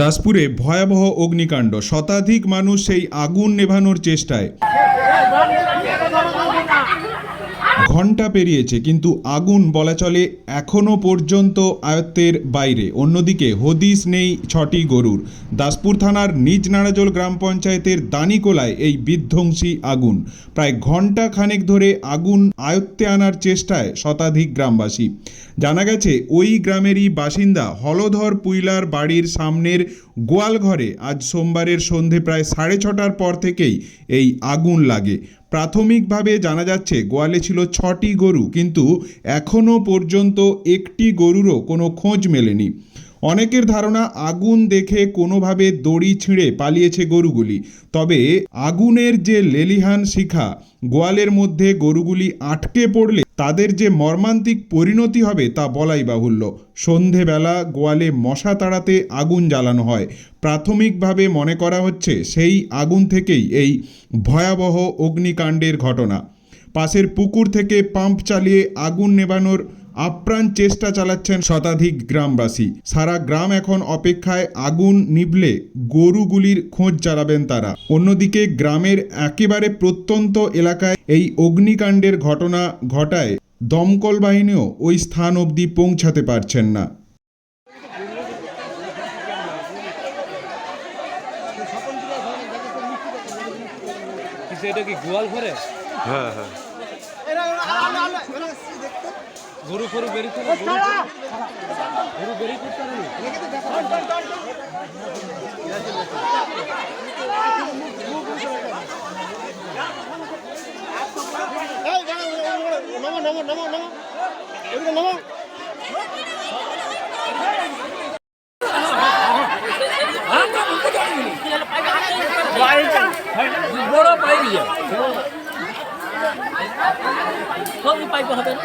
দাসপুরে ভয়াবহ অগ্নিকাণ্ড শতাধিক মানুষ সেই আগুন নেভানোর চেষ্টায়। ঘণ্টা পেরিয়েছে, কিন্তু আগুন বলা চলে এখনও পর্যন্ত আয়ত্তের বাইরে। অন্যদিকে হদিস নেই ছটি গরুর। দাসপুর থানার নিজ নারাজল গ্রাম পঞ্চায়েতের দানিকোলায় এই বিধ্বংসী আগুন। প্রায় ঘণ্টা খানেক ধরে আগুন আয়ত্তে আনার চেষ্টায় শতাধিক গ্রামবাসী। জানা গেছে, ওই গ্রামেরই বাসিন্দা হলধর পুইলার বাড়ির সামনের গোয়ালঘরে আজ সোমবারের সন্ধে প্রায় সাড়ে ছটার পর থেকেই এই আগুন লাগে। প্রাথমিকভাবে জানা যাচ্ছে গোয়ালে ছিল ছটি গরু, কিন্তু এখনও পর্যন্ত একটি গরুরও কোনো খোঁজ মেলেনি। অনেকের ধারণা আগুন দেখে কোনোভাবে দড়ি ছিঁড়ে পালিয়েছে গরুগুলি। তবে আগুনের যে লেলিহান শিখা, গোয়ালের মধ্যে গরুগুলি আটকে পড়লে তাদের যে মর্মান্তিক পরিণতি হবে তা বলাই বাহুল্য। সন্ধেবেলা গোয়ালে মশা তাড়াতে আগুন জ্বালানো হয়। প্রাথমিকভাবে মনে করা হচ্ছে সেই আগুন থেকেই এই ভয়াবহ অগ্নিকাণ্ডের ঘটনা। পাশের পুকুর থেকে পাম্প চালিয়ে আগুন নেভানোর আপ্রাণ চেষ্টা চালাচ্ছেন শতাধিক গ্রামবাসী সারা গ্রাম এখন অপেক্ষায় আগুন নিভলে গরুগুলির খোঁজ চালাবেন তারা অন্যদিকে গ্রামের একেবারে প্রত্যন্ত এলাকায় এই অগ্নিকাণ্ডের ঘটনা ঘটায় দমকল বাহিনীও ওই স্থান অবধি পৌঁছাতে পারছেন না এটা কি গোয়াল ঘরে হ্যাঁ হ্যাঁ গরু ফরু বেরি করে গরু বেরি করতে নমো নমো নমো নমো এদিকে নমো বড় ইয়ে পাইপ হবে না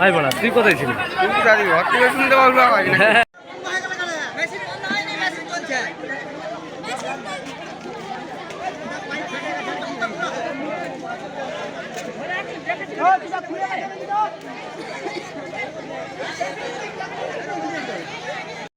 ভাই বলা তুই কোথায় ছিলি শুনতে পারব খুলে